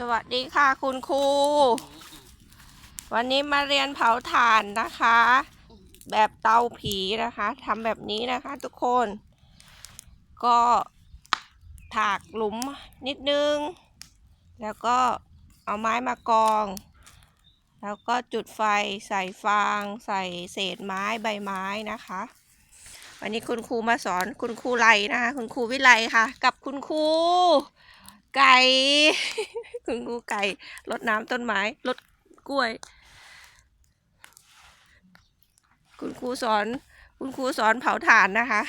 สวัสดีค่ะคุณครู วันนี้มาเรียนเผาถ่านนะคะ แบบเตาผีนะคะทำแบบนี้นะคะทุกคน ก็ถากหลุมนิดนึง แล้วก็เอาไม้มากอง แล้วก็จุดไฟใส่ฟาง ใส่เศษไม้ใบไม้นะคะ วันนี้คุณครูมาสอนคุณครูไลนะคะ คุณครูวิไลค่ะ กับคุณครู ไก่ คุณครูไก่รดน้ำต้นไม้รดกล้วย คุณครูสอน คุณครูสอนเผาถ่านนะคะ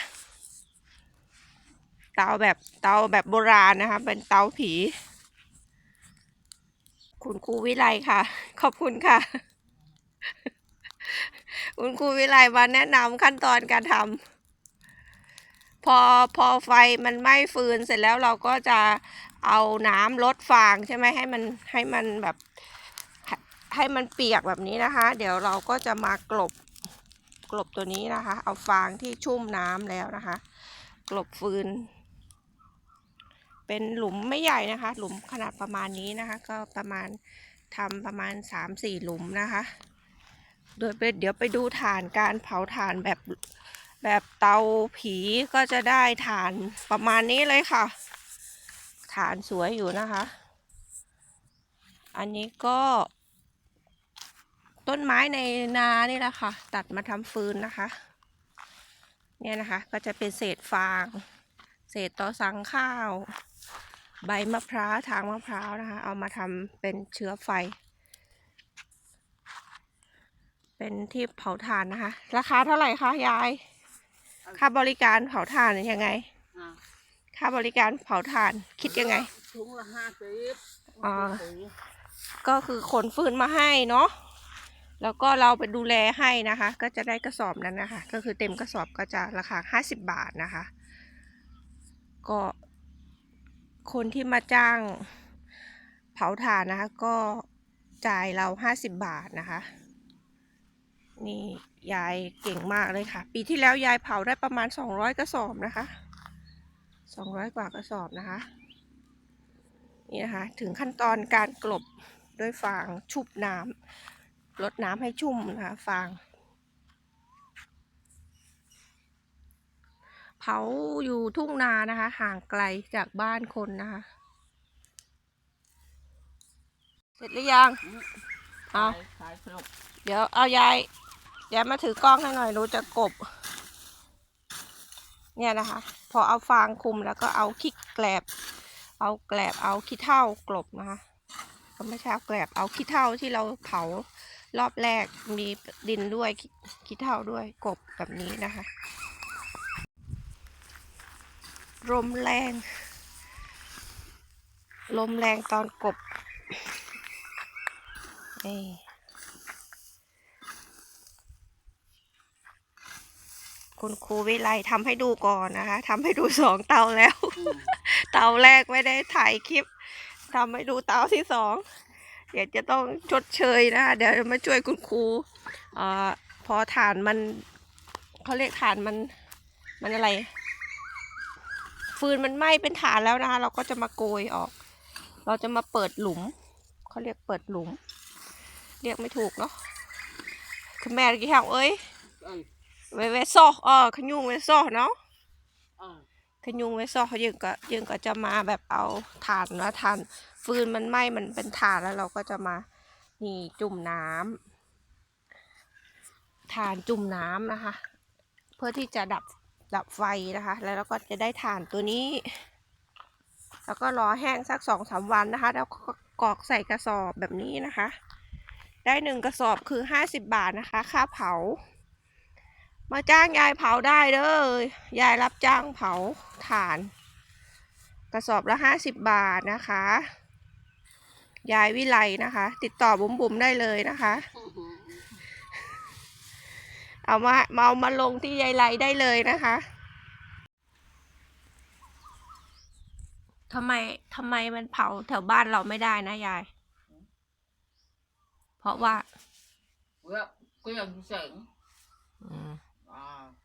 เตาแบบเตาแบบโบราณนะคะ เป็นเตาผี คุณครูวิไลค่ะ ขอบคุณค่ะ คุณครูวิไลมาแนะนำขั้นตอนการทำพอพอไฟมันไหม้ฟืนเสร็จแล้วเราก็จะ เอาน้ำลดฟางใช่ไหมให้มันให้มันแบบให้มันเปียกแบบนี้นะคะ เดี๋ยวเราก็จะมากลบกลบตัวนี้นะคะ เอาฟางที่ชุ่มน้ำแล้วนะคะ กลบฟืน เป็นหลุมไม่ใหญ่นะคะ หลุมขนาดประมาณนี้นะคะ ก็ประมาณทำประมาณสามสี่หลุมนะคะโดยไปเดี๋ยวไปดูฐานการเผาถ่านแบบแบบเตาผีก็จะได้ฐานประมาณนี้เลยค่ะ ฐานสวยอยู่นะคะ อันนี้ก็ ต้นไม้ในนานี่แหละค่ะ ตัดมาทำฟืนนะคะ เนี่ยนะคะก็จะเป็นเศษฟาง เศษตอสังข้าว ใบมะพร้าวทางมะพร้าวนะคะ เอามาทำเป็นเชื้อไฟ เป็นที่เผาถ่านนะคะ ราคาเท่าไหร่คะยาย ค่าบริการเผาถ่านยังไง ค่าบริการเผาถ่านคิดยังไง ถุงละห้าสิบอ่า ก็คือขนฟืนมาให้เนาะแล้วก็เราไปดูแลให้นะคะ ก็จะได้กระสอบนั้นนะคะ ก็คือเต็มกระสอบก็จะราคา 50 บาทนะคะ ก็คนที่มาจ้างเผาถ่านนะคะ ก็จ่ายเรา 50 บาทนะคะ นี่ยายเก่งมากเลยค่ะ ปีที่แล้วยายเผาได้ประมาณ 200 กระสอบนะคะ 200กว่ากระสอบนะคะ นี่นะคะ ถึงขั้นตอนการกลบด้วยฟางชุบน้ำลดน้ำให้ชุ่มนะคะฟางเผาอยู่ทุ่งนานะคะ ห่างไกลจากบ้านคนนะคะ เสร็จหรือยัง เอาขายขายครบเดี๋ยวเอายายยายมาถือกล้องให้หน่อยรู้จะกบ เนี่ยนะคะ พอเอาฟางคุมแล้วก็เอาขี้แกลบ เอาแกลบเอาขี้เถ้ากลบนะคะก็ไม่ใช่เอาแกลบเอาขี้เถ้าที่เราเผารอบแรกมีดินด้วยขี้เถ้าด้วยกบแบบนี้นะคะลมแรง ลมแรงตอนกบนี่ คุณครูวิไลทำให้ดูก่อนนะคะทำให้ดูสองเตาแล้ว เตาแรกไม่ได้ถ่ายคลิปทำให้ดูเตาที่สองเดี๋ยวจะต้องชดเชยนะคะ เดี๋ยวมาช่วยคุณครูเอ่อพอฐานมันเขาเรียกฐานมันมันอะไร ฟืนมันไหม้เป็นฐานแล้วนะคะ เราก็จะมาโกยออก เราจะมาเปิดหลุมเขาเรียกเปิดหลุม เรียกไม่ถูกเนาะคุณแม่กี่ครั้งเอ้ยเอ้ย ไว้ไว้ซอกอ๋อขยุงไว้ซอกเนาะเอ้ยขยุงไว้ซอกเขายังก็ยังก็จะมาแบบเอาถ่านนะถ่านฟืนมันไหม้มันเป็นถ่านแล้วเราก็จะมานี่จุ่มน้ำถ่านจุ่มน้ำนะคะ เพื่อที่จะดับดับไฟนะคะ แล้วเราก็จะได้ถ่านตัวนี้ แล้วก็รอแห้งสักสองสามวันนะคะ แล้วก็กรอกใส่กระสอบแบบนี้นะคะ ได้หนึ่งกระสอบคือห้าสิบบาทนะคะ ค่าเผา มาจ้างยายเผาได้เด้อยายรับจ้างเผาถ่าน กระสอบละห้าสิบบาทนะคะ ยายวิไลนะคะ ติดต่อบุ๋มบุ๋มได้เลยนะคะ เอามามาเอามาลงที่ยายไลได้เลยนะคะทำไมทำไมมันเผาแถวบ้านเราไม่ได้นะยาย เพราะว่า เว้ยก็ยังเสียง อืม Ah.